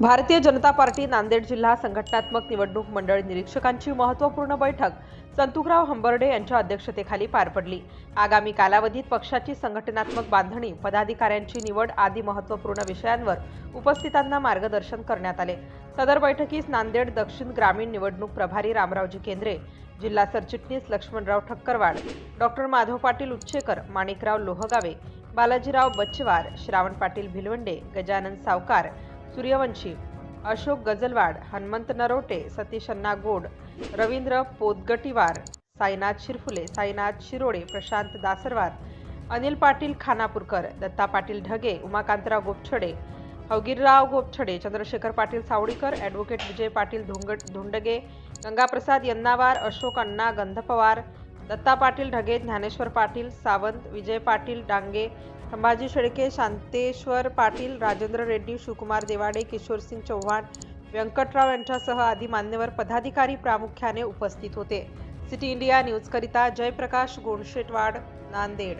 Bharatiya Janata party Nanded जिल्हा संघटनात्मक निवडणूक मंडळ निरीक्षकांची महत्त्वपूर्ण बैठक संतुकराव हंबर्डे यांच्या अध्यक्षतेखाली पार पडली. आगामी कालावधीत पक्षाची संघटनात्मक बांधणी पदाधिकाऱ्यांची निवड आदी महत्त्वपूर्ण विषयांवर उपस्थितांना मार्गदर्शन करण्यात आले. सदर बैठकीस नांदेड दक्षिण ग्रामीण निवडणूक प्रभारी रामरावजी केंद्रे जिल्हा सरचिटणीस लक्ष्मणराव ठक्करवाड डॉक्टर माधव पाटील उच्चेकर माणिकराव लोहगावे बालाजीराव बच्चवार श्रावण पाटील भिलवंडे गजानन सावकार सूर्यवंशी अशोक गजलवाड हनुमंत नरोटे सतीश अण्णा गोड रवींद्र पोतगटीवार साईनाथ शिरफुले साईनाथ शिरोडे प्रशांत दासरवार अनिल पाटील खानापूरकर दत्ता पाटील ढगे उमाकांतराव गोपछडे हवगीरराव गोपछडे चंद्रशेखर पाटील सावडीकर ॲडव्होकेट विजय पाटील धोंग धोंडगे गंगाप्रसाद यन्नावार अशोक अण्णा गंधपवार दत्ता पाटील ढगे ज्ञानेश्वर पाटील सावंत विजय पाटील डांगे संभाजी शेळके शांतेश्वर पाटील राजेंद्र रेड्डी शिवकुमार देवाडे किशोरसिंग चव्हाण व्यंकटराव यांच्यासह आदी मान्यवर पदाधिकारी प्रामुख्याने उपस्थित होते. सिटी इंडिया न्यूजकरिता जयप्रकाश गोंडशेटवाड नांदेड.